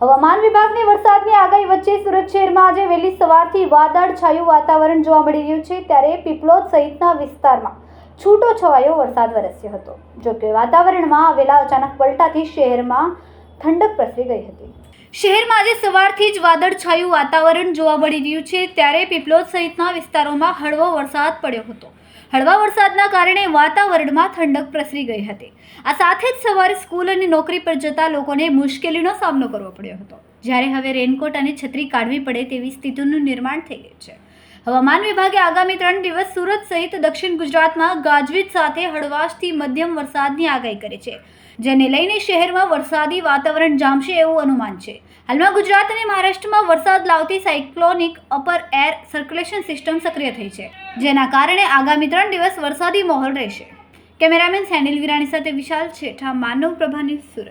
હવામાન વિભાગની વરસાદની આગાહી વચ્ચે સુરત શહેરમાં આજે વહેલી સવારથી વાદળ છાયું વાતાવરણ જોવા મળી રહ્યું છે. ત્યારે પીપલોદ સહિતના વિસ્તારમાં છૂટો છવાયો વરસાદ વરસ્યો હતો. જોકે વાતાવરણમાં આવેલા અચાનક પલટાથી શહેરમાં ઠંડક પ્રસરી ગઈ હતી. શહેરમાં આજે સવારથી જ વાદળછાયું વાતાવરણ જોવા મળી રહ્યું છે. ત્યારે પીપલોદ સહિતના વિસ્તારોમાં હળવો વરસાદ પડ્યો હતો. હળવા વરસાદના કારણે વાતાવરણમાં ઠંડક પ્રસરી ગઈ હતી. આ સાથે જ સવારે સ્કૂલ અને નોકરી પર જતા લોકોને મુશ્કેલીનો સામનો કરવો પડ્યો હતો. જ્યારે હવે રેનકોટ અને છત્રી કાઢવી પડે તેવી સ્થિતિનું નિર્માણ થઈ ગયું છે. હવામાન વિભાગે આગામી ત્રણ દિવસ સુરત સહિત દક્ષિણ ગુજરાતમાં ગાજવીજ સાથે હળવાશથી મધ્યમ વરસાદની આગાહી કરી છે, જેને લઈને શહેરમાં વરસાદી વાતાવરણ જામશે એવું અનુમાન છે. હાલમાં ગુજરાત અને મહારાષ્ટ્રમાં વરસાદ લાવતી cyclonic upper air circulation system સક્રિય થઈ છે, જેના કારણે આગામી ત્રણ દિવસ વરસાદી માહોલ રહેશે. કેમેરામેન સેનિલ વિરાણી સાથે વિશાલ છેઠા, માનવ પ્રભાની સુરત.